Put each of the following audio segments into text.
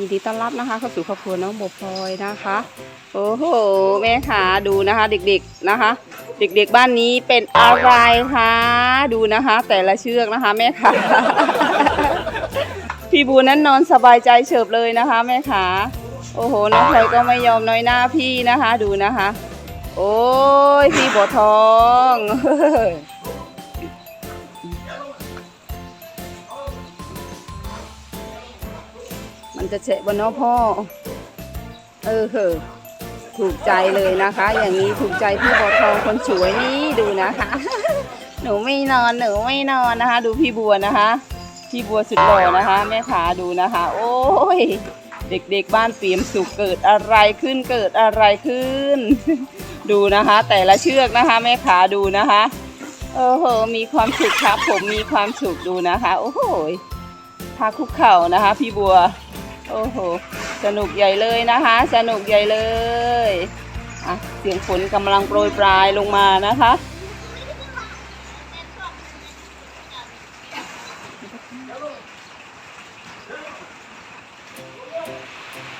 ยินดีต้อนรับนะคะเข้าสู่ครอบครัวน้องโบพลอยนะคะ โอ้โหแม่ขาดูนะคะ เด็กๆนะคะ เด็กๆบ้านนี้เป็นอะไรคะดูนะคะ แต่ละเชือกนะคะแม่ขาพี่บูนั้นนอนสบายใจเฉิบเลยนะคะแม่ขาโอ้โหน้องพลอยก็ไม่ยอมน้อยหน้าพี่นะคะ ดูนะคะ โอ้ยพี่บัวทอง จะเฉะบนน้อพ่อ เออเหอะถูกใจเลยนะคะ อย่างนี้ถูกใจพี่บัวทองคนสวยนี่ดูนะคะ หนูไม่นอนหนูไม่นอนนะคะ ดูพี่บัวนะคะ พี่บัวสุดหล่อนะคะ แม่ขาดูนะคะ โอ้ยเด็กๆบ้านเปี่ยมสุขเกิดอะไรขึ้นเกิดอะไรขึ้น ดูนะคะ แต่ละเชือกนะคะ แม่ขาดูนะคะโอ้โหมีความสุขครับผมมีความสุขดูนะคะ โอ้โหพาคุกเข่านะคะ พี่บัว โอ้โห สนุกใหญ่เลยนะคะ สนุกใหญ่เลยอะเสียงฝนกำลังโปรยปลายลงมานะคะ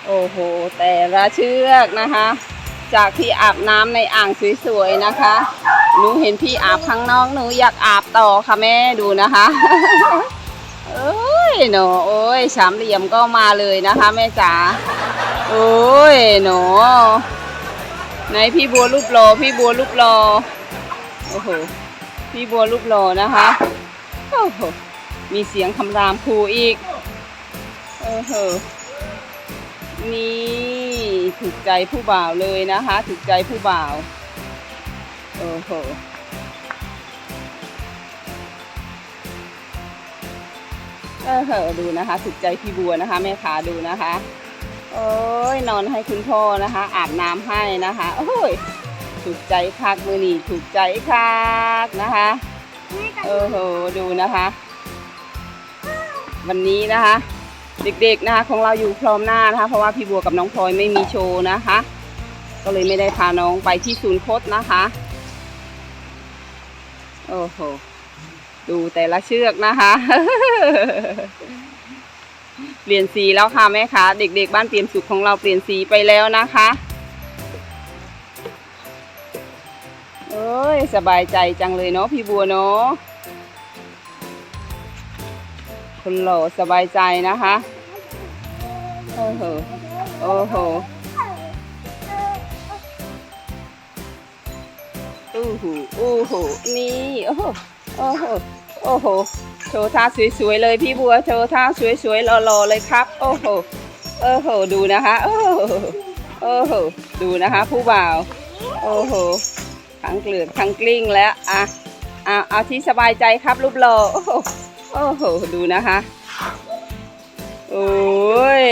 โอ้โห แต่ละเชือกนะคะ จากที่อาบน้ำในอ่างสวยๆนะคะ หนูเห็นพี่อาบข้างนอกหนูอยากอาบต่อค่ะแม่ดูนะคะ ยหนูโอ้ยสามเหลี่ยมก็มาเลยนะคะแม่จ๋าโอ้ยหนูไหนพี่บัวรูปรอพี่บัวรูปรอโอ้โหพี่บัวรูปรอนะคะโอ้โหมีเสียงคำรามครูอีกโอ้โหนี่ถูกใจผู้บ่าวเลยนะคะ ถูกใจผู้บ่าวโอ้โห เออเหอะดูนะคะถูกใจพี่บัวนะคะแม่ขาดูนะคะ โอ้ยนอนให้คุณพ่อนะคะ อาบน้ำให้นะคะ โอ้ยถูกใจคักมือนี่ถูกใจคักนะคะเออโหดูนะคะ วันนี้นะคะ เด็กๆนะคะของเราอยู่พร้อมหน้านะคะ เพราะว่าพี่บัวกับน้องพลอยไม่มีโชว์นะคะ ก็เลยไม่ได้พาน้องไปที่ศูนย์โคตนะคะโอ้โห ดูแต่ละเชือกนะคะ เปลี่ยนสีแล้วค่ะแม่คะเด็กๆ บ้านเปลี่ยนสุขของเราเปลี่ยนสีไปแล้วนะคะเอ้ยสบายใจจังเลยเนาะพี่บัวเนาะคนหล่อสบายใจนะคะโอ้โหโอ้โหอู้หูอู้หูนี่โอ้โหโอ้โห โอ้โห โชว์ท่าสวยๆเลยพี่บัว โชว์ท่าสวยๆหล่อๆเลยครับ โอ้โห โอ้โห ดูนะคะ โอ้โห โอ้โห ดูนะคะ ผู้บ่าว โอ้โห ทั้งเกลือกทั้งกลิ้งแล้วอะอะเอาที่สบายใจครับรูปหล่อโอ้โห โอ้โห ดูนะคะ โอ้ย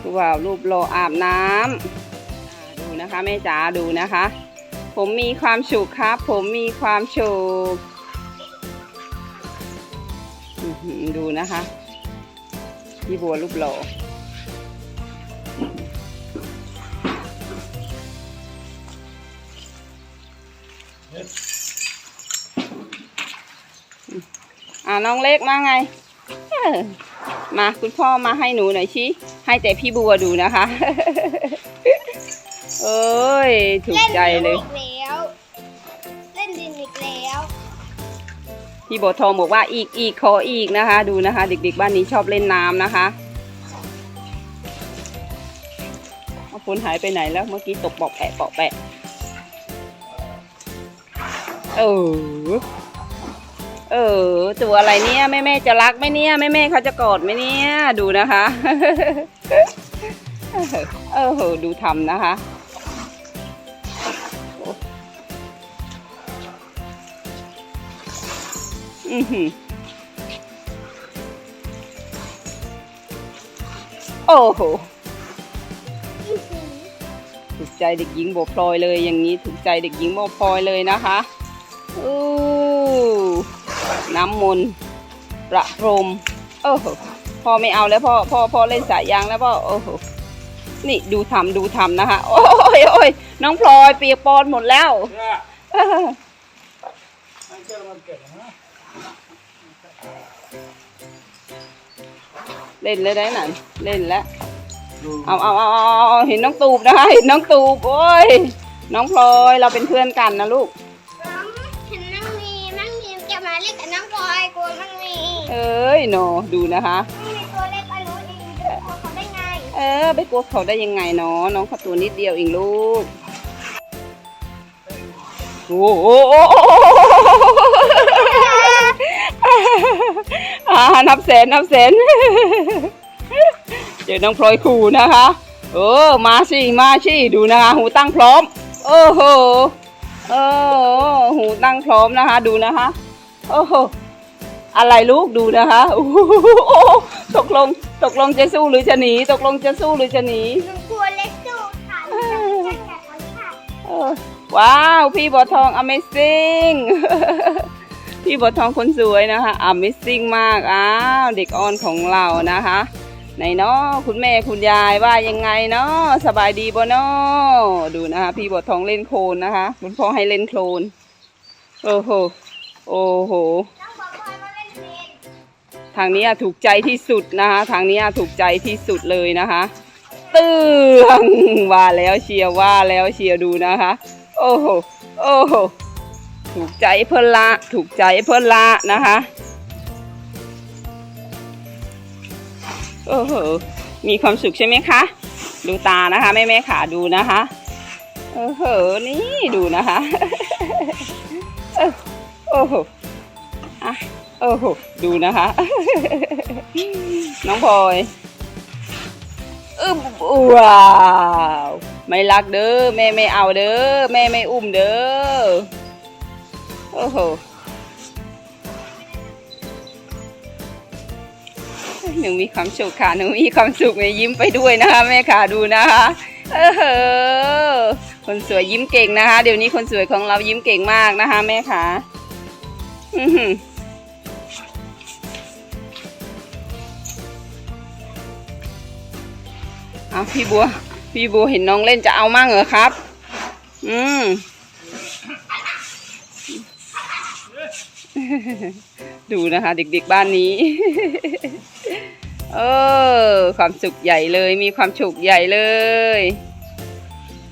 ผู้บ่าวรูปหล่ออาบน้ำอ่าดูนะคะแม่จ๋าดูนะคะ ผมมีความสุขครับ ผมมีความสุขดูนะคะพี่บัวรูปหล่ออ่าน้องเล็กมาไง มาคุณพ่อมาให้หนูหน่อยชิให้แต่พี่บัวดูนะคะ เอ้ย ถูกใจเลยนดินอีกแล้ว เล่นดินอีกแล้ว พี่โบวทองบอกว่าอีกอีกขออีกนะคะ ดูนะคะ เด็กๆบ้านนี้ชอบเล่นน้ำนะคะเอาฝนหายไปไหนแล้วเมื่อกี้ตกปอกแปะปอกแปะเออเออตัวอะไรเนี่ยแม่แม่ๆจะรักไหมเนี่ยแม่แม่ๆเขาจะกอดไหมเนี่ยดูนะคะ เออดูทำนะคะ อือหือโอ้โห ถูกใจเด็กหญิงโบวพลอยเลยอย่างนี้ถูกใจเด็กหญิงโบวพลอยเลยนะคะอู้น้ำมนต์ประพรมโอ้โหพ่อไม่เอาแล้วพ่อพ่อพ่อเล่นสายยางแล้วพ่อโอ้โหนี่ดูทำดูทำนะคะ โอ้ยโอ้ยน้องพลอยเปียกปอนหมดแล้ว Anche la marchetta, no? เล่นเลยได้หนันเล่นแล้วเอาเอาเอาเอาเอาเห็นน้องตูบนะคะเห็นน้องตูบโอ้ยน้องพลอยเราเป็นเพื่อนกันนะลูกน้องเห็นนั่งมีนั่งมีจะมาเล่นกับน้องพลอยกลัวนั่งมีเอ้ยโนดูนะคะนั่งมีตัวเล็กอันนู้นเองจะกลัวเขาได้ไงเออไปกลัวเขาได้ยังไงเนาะน้องเขาตัวนิดเดียวเองลูกโอ้โห อ่านับแสนนับแสนเดี๋ยวน้องพลอยขู่นะคะเออมาสิมาสิดูนะคะหูตั้งพร้อม โอ้โหเออหูตั้งพร้อมนะคะ ดูนะคะโอ้โหอะไรลูกดูนะคะโอ้โหตกลงตกลงจะสู้หรือจะหนีตกลงจะสู้หรือจะหนีหนูกลัวเล็กสู้ค่ะหนูจะไม่ใช่แบบนั้นค่ะเออว้าว พี่บัวทอง Amazing พี่บัวทองคนสวยนะคะ Amazing มากอ้าวเด็กอ่อนของเรานะคะไหนเนาะคุณแม่คุณยายว่ายังไงเนาะสบายดีบ่เนาะดูนะคะ พี่บัวทองเล่นโคลนนะคะ คุณพ่อให้เล่นโคลนโอ้โหโอ้โหทางนี้ถูกใจที่สุดนะคะ ทางนี้ถูกใจที่สุดเลยนะคะเตืองว่าแล้วเชียร์ว่าแล้วเชียร์ดูนะคะ โอ้โหโอ้โห ถูกใจเพิ่นละถูกใจเพิ่นละนะคะโอ้โหมีความสุขใช่ไหมคะ ดูตานะคะแม่แม่ขาดูนะคะโอ้โหนี่ดูนะคะเออโอ้โหอะโอ้โหดูนะคะ น้องพลอยอึบว้าวไม่รักเด้อแม่ไม่เอาเด้อแม่ไม่อุ้มเด้อ โอ้โหหนูมีความสุขค่ะหนูมีความสุขแม่ยิ้มไปด้วยนะคะ แม่ค่ะดูนะคะเออคนสวยยิ้มเก่งนะคะ เดี๋ยวนี้คนสวยของเรายิ้มเก่งมากนะคะ แม่ค่ะอื้อหือเอาพี่บัว พี่บัวเห็นน้องเล่นจะเอามั่งเหรอครับ อืม ดูนะคะ เด็กๆบ้านนี้ เออ ความสุขใหญ่เลย มีความสุขใหญ่เลย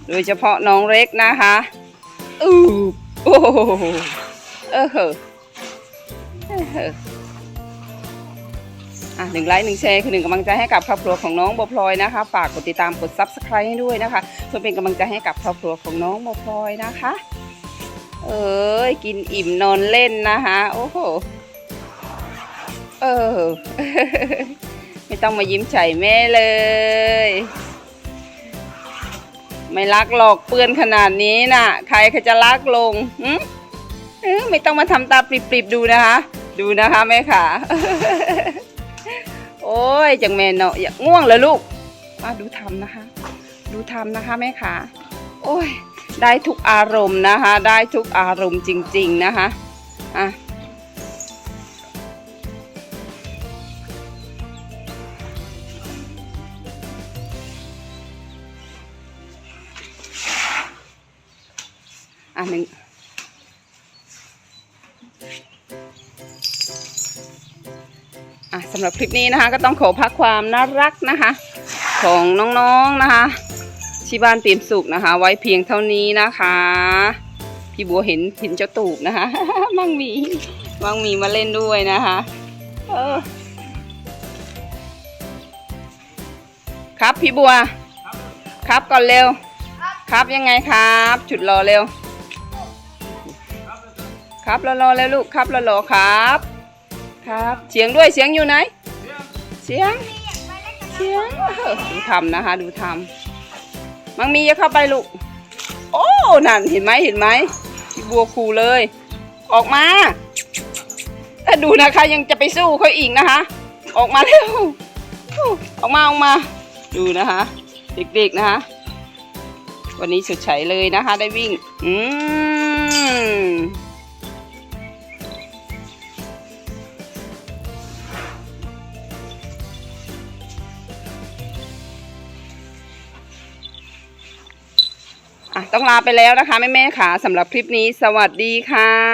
โดยเฉพาะน้องเล็กนะคะอู้โอ้เออเหอเออเหอะอะหนึ่งไลค์หนึ่งแชร์คือหนึ่งกำลังใจให้กับครอบครัวของน้องโบพลอยนะคะ ฝากกดติดตามกด subscribe ให้ด้วยนะคะเพื่อเป็นกำลังใจให้กับครอบครัวของน้องโบพลอยนะคะ เอ้ยกินอิ่มนอนเล่นนะคะโอ้โหเออไม่ต้องมายิ้มใส่แม่เลย ไม่รักหรอกเปื้อนขนาดนี้น่ะ ใครเขาจะรักลงหึเออไม่ต้องมาทำตาปริบๆดูนะคะ ดูนะคะแม่ขาโอ้ยจังแม่เนาะอย่าง่วงเลยลูกมาดูทำนะคะ ดูทำนะคะแม่ขาโอ้ย ได้ทุกอารมณ์นะคะ ได้ทุกอารมณ์จริง ๆนะคะอะอะหนึ่งอะสำหรับคลิปนี้นะคะ ก็ต้องขอพักความน่ารักนะคะ ของน้องๆนะคะ ที่บ้านเตรียมสุขนะคะ ไว้เพียงเท่านี้นะคะ พี่บัวเห็นเห็นเจ้าตูบนะคะ มั่งมีมั่งมีมาเล่นด้วยนะคะเออครับพี่บัว ครับก่อนเร็ว ครับยังไงครับ จุดรอเร็ว ครับรอรอเร็วลูกครับรอรอครับ ครับ เสียงด้วยเสียงอยู่ไหน เสียง เสียง ดูทำนะคะ ดูทำ มังมีอย่าเข้าไปลูก โอ้นั่นเห็นไหมเห็นไหมพี่บัวคูเลย ออกมาถ้าดูนะคะยังจะไปสู้เขาอีกนะคะ ออกมาเร็วออกมาออกมา ดูนะคะ เด็กๆนะคะ วันนี้สุดใฉเลยนะคะ ได้วิ่ง อืม อะต้องลาไปแล้วนะคะแม่ๆค่ะสำหรับคลิปนี้สวัสดีค่ะ